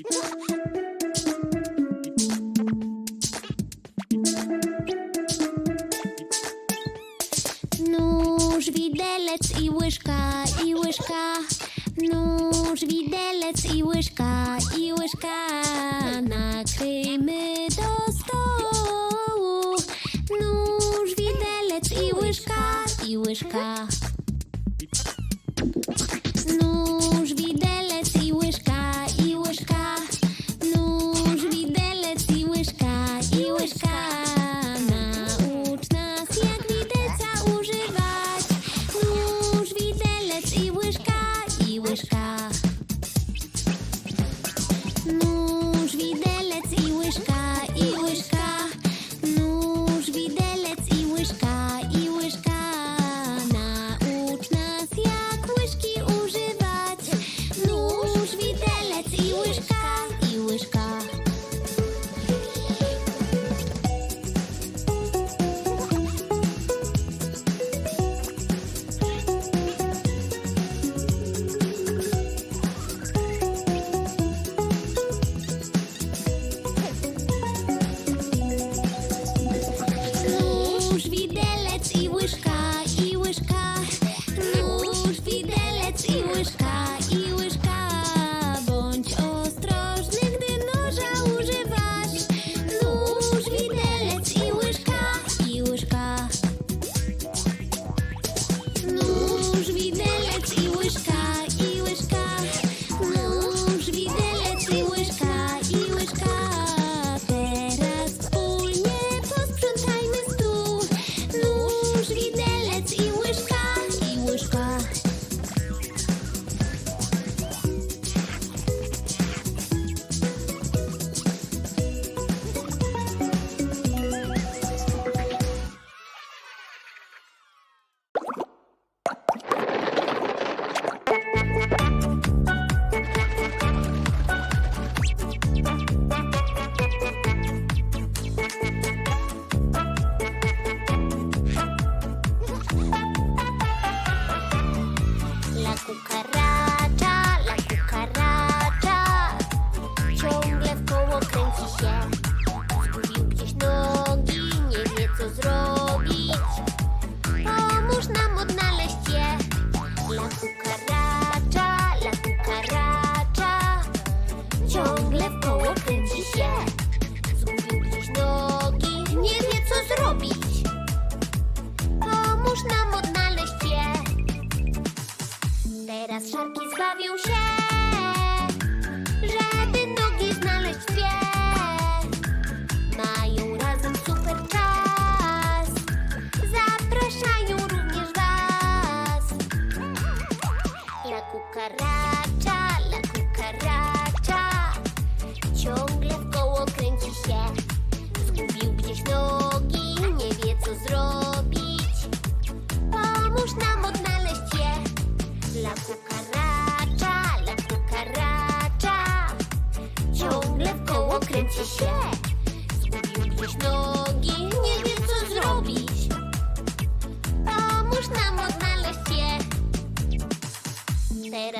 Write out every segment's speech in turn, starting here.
Nóż, widelec i łyżka, i łyżka. Nóż, widelec i łyżka, i łyżka. Nakryjmy do stołu. Nóż, widelec i łyżka, i łyżka.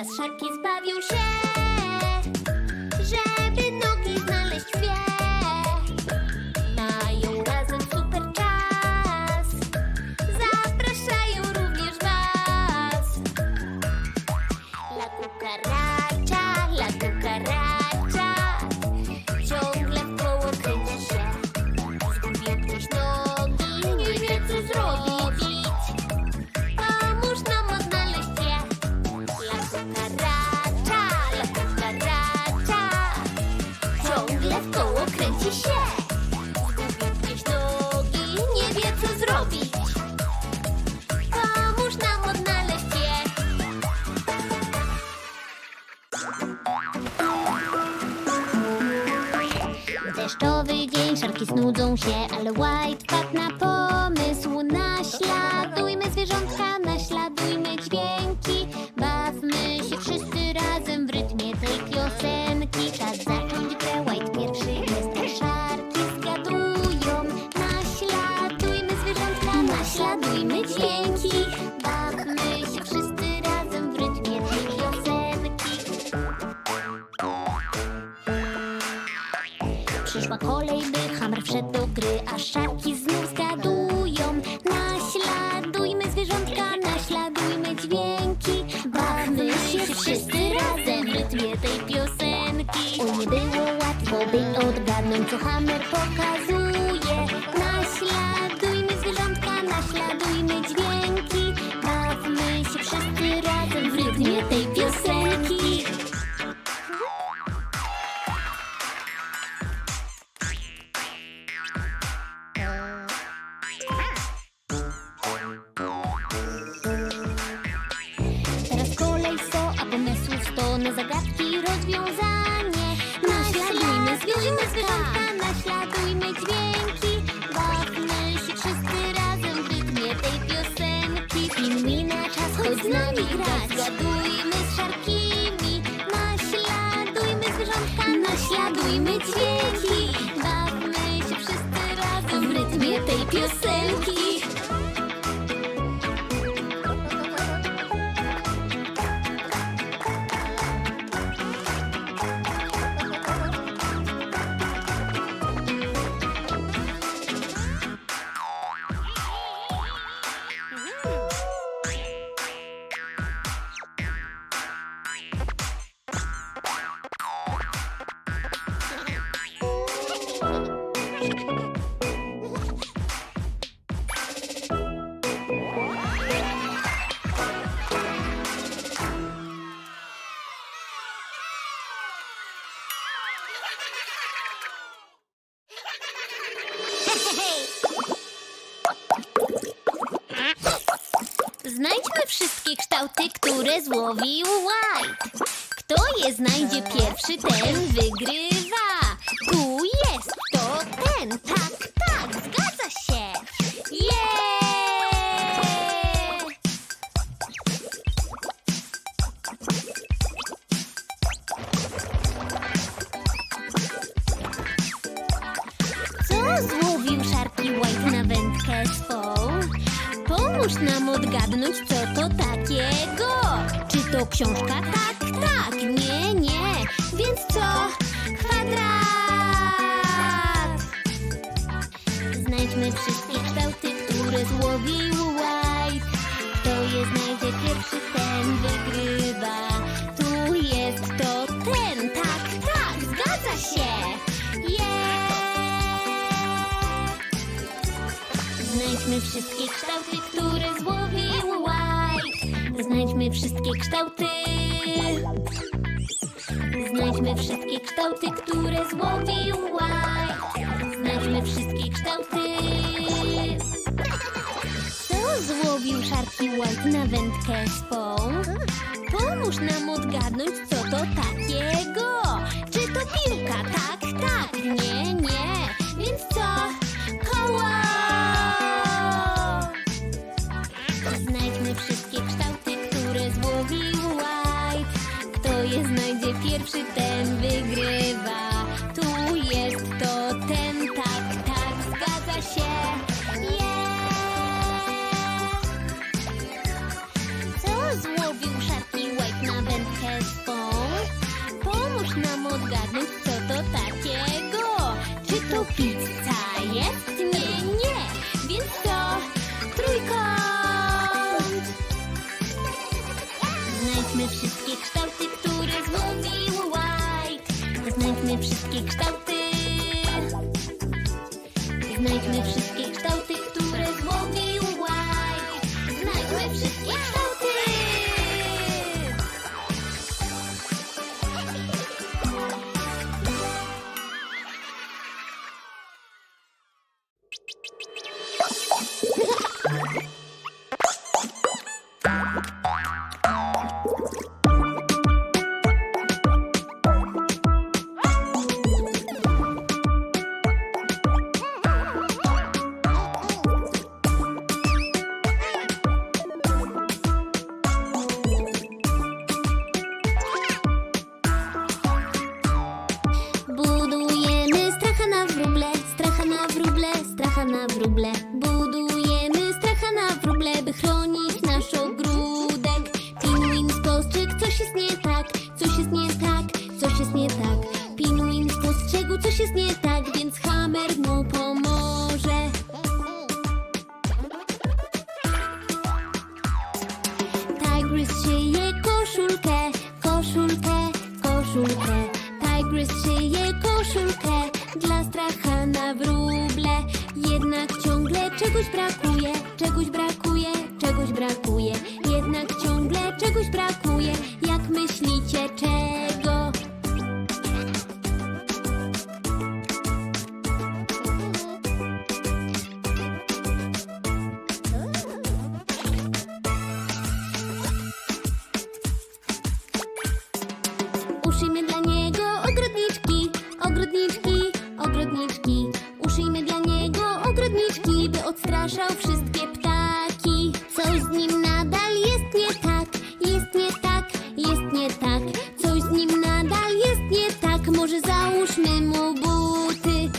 Teraz szarki zbawią się, żeby nogi znaleźć wie. Mają razem super czas, zapraszają również was. La cucaracha, la cucaracha, ciągle w koło się. Zgubił gdzieś nogi, nie wie co zrobić. tak na pol. końcu hammer pokazał. nami grać. Zgadujmy z szarkimi, naśladujmy zwierzątka, naśladujmy dźwięki. Bawmy się wszyscy razem w rytmie tej piosenki. mówił Kto je znajdzie pierwszy, ten wygra. nie znajdzie pierwszy, ten wygrywa. Tu jest to ten, tak, tak, zgadza się. Yeah! Znajdźmy wszystkie kształty, które złowił White. Znajdźmy wszystkie kształty. Znajdźmy wszystkie kształty, które złowił White. Znajdźmy wszystkie kształty. złowił szarki White na wędkę swą. Pomóż nam odgadnąć, co to takie was Wolverine. Google. Czegoś brakuje, czegoś brakuje, czegoś brakuje. Jednak ciągle czegoś brakuje. Jak myślicie, czego? Uszyjmy dla niego ogrodniczki, ogrodniczki, ogrodniczki. Odstraszał wszystkie ptaki. Coś z nim nadal jest nie tak, jest nie tak, jest nie tak. Coś z nim nadal jest nie tak, może załóżmy mu buty.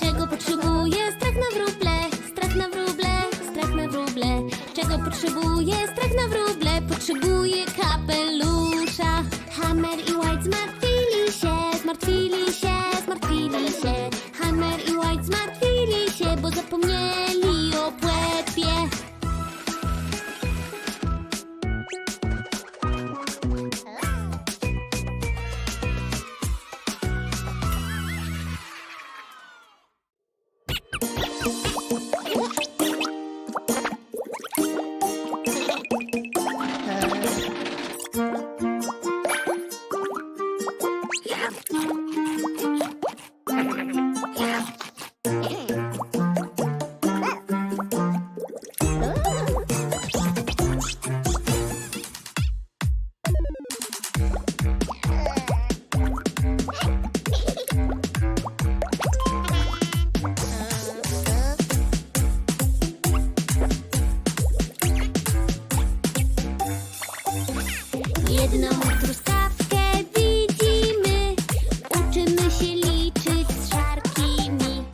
Czego potrzebuje strach na wróble, strach na wróble, strach na wróble. Czego potrzebuje strach na wróble, potrzebuje kapelusza. Jedną truskawkę widzimy, uczymy się liczyć z szarkimi.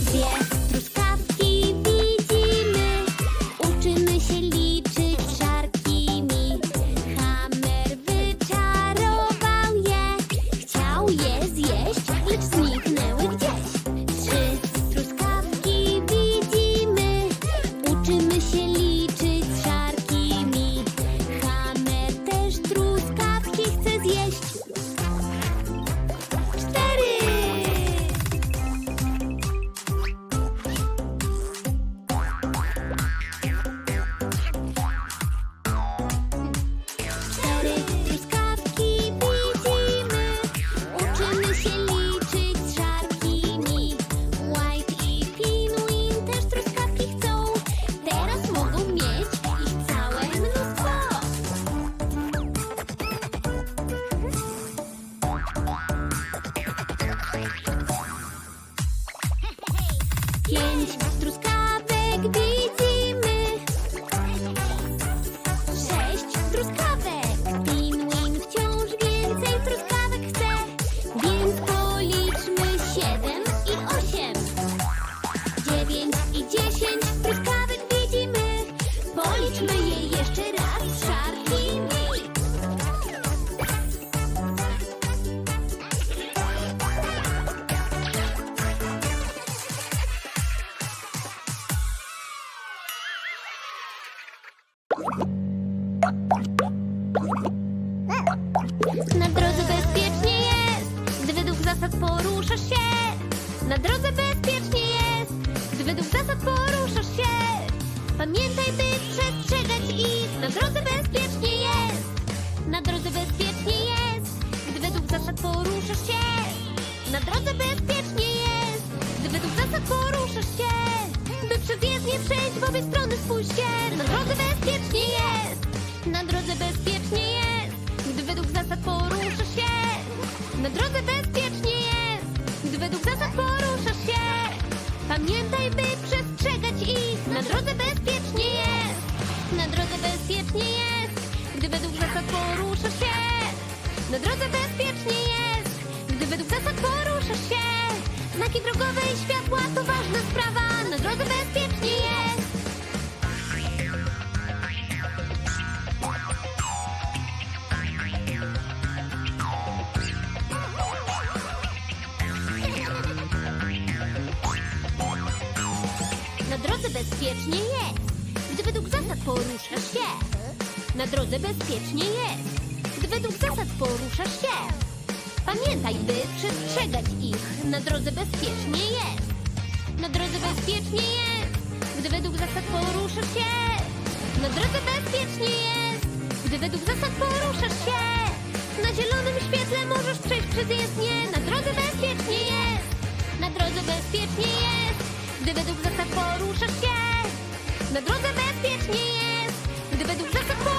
Dwie truskawki widzimy, uczymy się liczyć z szarkimi. Hammer wyczarował je, chciał je zjeść, lecz zniknęły gdzieś. Trzy truskawki widzimy, uczymy bezpiecznie jest, gdy według zasad poruszasz się. Na drodze bezpiecznie jest, gdy według zasad poruszasz się. Znaki drogowe i światła to ważna sprawa. Na drodze bezpiecznie jest. Na drodze bezpiecznie jest, według zasad poruszasz się, na drodze bezpiecznie jest. Gdy według zasad poruszasz się, pamiętaj, by przestrzegać ich. Na drodze bezpiecznie jest. Na drodze bezpiecznie jest. Gdy według zasad poruszasz się, na drodze bezpiecznie jest. Gdy według zasad poruszasz się, na zielonym świetle możesz przejść przez jezdnię. Na drodze bezpiecznie jest. Na drodze bezpiecznie jest. Gdy według zasad poruszasz się, na drodze bezpiecznie jest. Gdy według zasad